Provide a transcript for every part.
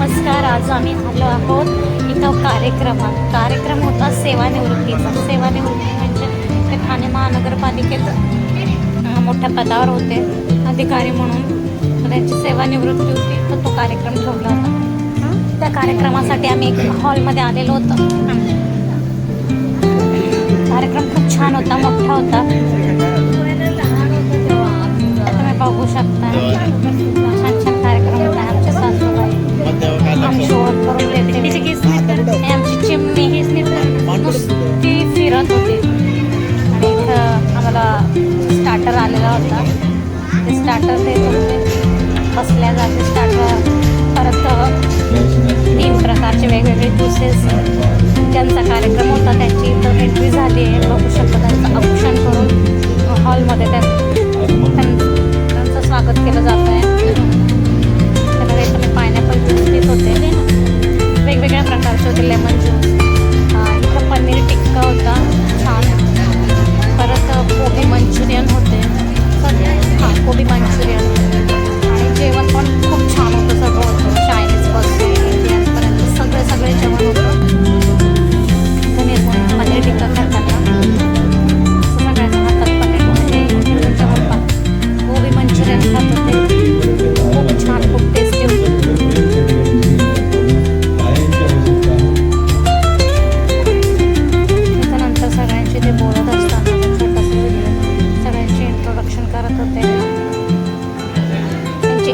नमस्कार आज आम्ही आलो आहोत इथं कार्यक्रमात. कार्यक्रम होता सेवानिवृत्तीचा. सेवानिवृत्ती म्हणजे ते ठाणे महानगरपालिकेत मोठ्या पदावर होते. अधिकारी म्हणून त्यांची सेवानिवृत्ती होती. तर तो कार्यक्रम ठेवला होता. त्या कार्यक्रमासाठी आम्ही एक हॉलमध्ये आलेलो होतो. कार्यक्रम खूप छान होता मोठा होता. स्टार्टर आलेला होता. ते स्टार्टर देत होते बसल्या जाते स्टार्टर परत तीन प्रकारचे वेगवेगळे ज्युसेस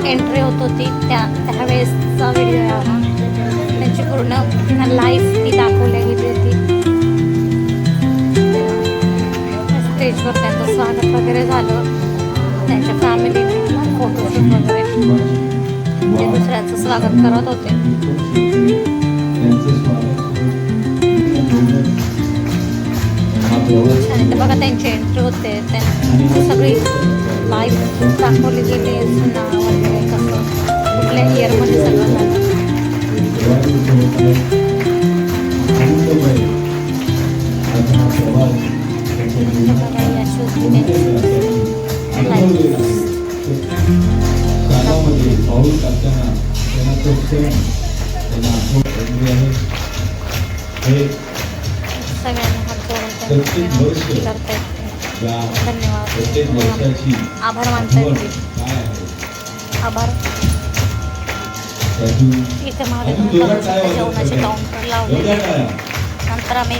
एंट्री होत. होती त्या त्यावेळेसचा व्हिडिओ आहे हा. त्यांची पूर्ण लाईफ ती दाखवली गेली होती. स्टेजवर त्यांचं स्वागत वगैरे झालं. त्यांच्या फॅमिलीने फोटोशूट वगैरे ते दुसऱ्यांचं स्वागत करत होते. आणि ते बघा त्यांची एंट्री होते. त्यांची सगळी लाईफ दाखवली गेली सुना वगैरे कसं. कुठल्या इयरमध्ये सगळं झालं. शाळामध्ये पाऊल त्यांना तो त्यांना आठवण आहे हे सगळ्यांना प्रत्येक वर्ष या प्रत्येक धन्यवाद वर्षाची आभार आठवण काय आहे आभार इथे महादेव लावलेले आहेत. नंतर आम्ही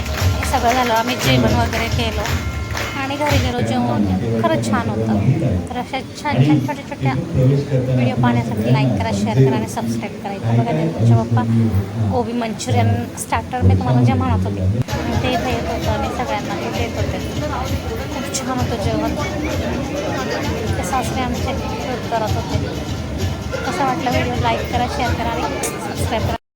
सगळं झालं आम्ही जेवण वगैरे केलं आणि घरी गेलो जेवण खरंच छान होतं. तर अशा छान छान छोट्या छोट्या व्हिडिओ पाहण्यासाठी लाईक करा शेअर करा आणि सबस्क्राईब करा. इथं बघा तुमच्या पप्पा गोबी मंचुरियन स्टार्टर मी तुम्हाला जे म्हणत होते. ते इथं येत होतं आणि सगळ्यांना ते देत होते. खूप छान होतं जेवण. ते सासरे आमचे करत होते. कसं वाटलं व्हिडिओ लाईक करा शेअर करा आणि सबस्क्राईब करा.